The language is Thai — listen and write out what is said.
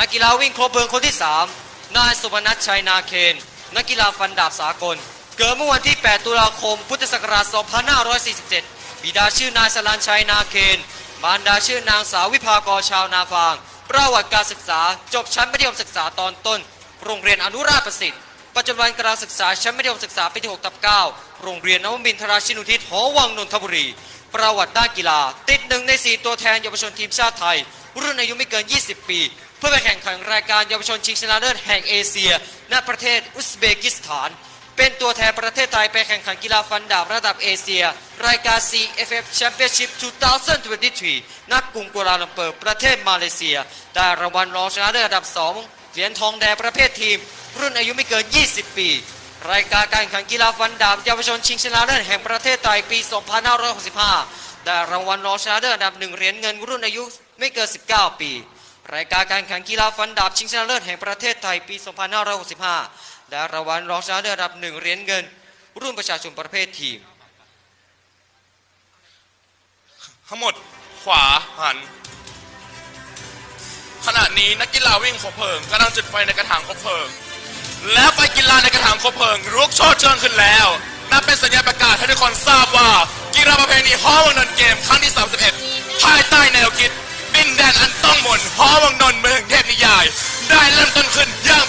นักกีฬาวิ่งครบเพลิงคนที่ 3 นายสุพนัทชัยนาเคน นักกีฬาฟันดาบสากล เกิดเมื่อวันที่ 8 ตุลาคม พุทธศักราช 2547 บิดาชื่อนายสลันชัยนาเคน มารดาชื่อนางสาววิภากรชาวนาฟาง ประวัติการศึกษาจบชั้นมัธยมศึกษาตอนต้น โรงเรียนอนุราชประสิทธิ์ ปัจจุบันกำลังศึกษาชั้นมัธยมศึกษาปีที่6ทับ9โรงเรียนนวมินทราชินุทิศหอวังนนทบุรี ประวัติด้านกีฬา ติดหนึ่งใน 4 ตัวแทนเยาวชนทีมชาติไทย รุ่นอายุไม่เกิน 20 ปี เพื่อไปแข่งขันรายการเยาวชนชิงชนะเลิศแห่งเอเชีย ณประเทศอุซเบกิสถาน เป็นตัวแทนประเทศไทยไปแข่งขันกีฬาฟันดาบระดับเอเชีย รายการ CFF Championship 2023ณกรุงกัวลาลัมเปอร์ประเทศมาเลเซีย ได้รางวัลรองชนะเลิศอันดับ 2เหรียญทองแดงประเภททีม รุ่นอายุไม่เกิน 20 ปี รายการการแข่งขันกีฬาฟันดาบเยาวชนชิงชนะเลิศแห่งประเทศไทยปี 2565 ได้รางวัลรองชนะเลิศอันดับหนึ่งเหรียญเงินรุ่นอายุไม่เกิน 19 ปี รายการการแข่งกีฬาฟันดาบชิงชนะเลิศแห่งประเทศไทยปี 2565 ได้รางวัลรองชนะเลิศอันดับหนึ่งเหรียญเงิน รุ่นประชาชนประเภททีม ทั้งหมดขวาหัน ขณะนี้นักกีฬาวิ่งคบเพลิงกำลังจุดไฟในกระถางคบเพลิง และไฟกีฬาในกระถางคบเพลิงลุกโชดเชิงขึ้นแล้วนับเป็นสัญญาณประกาศให้ทุกคนทราบว่ากีฬาประเพณีฮอวังนนท์เกมครั้งที่ 31 ภายใต้แนวคิดดินแดนอันต้องมนฮอวังนนท์เมืองเทพนิยาย ได้เริ่มต้นขึ้นอย่าง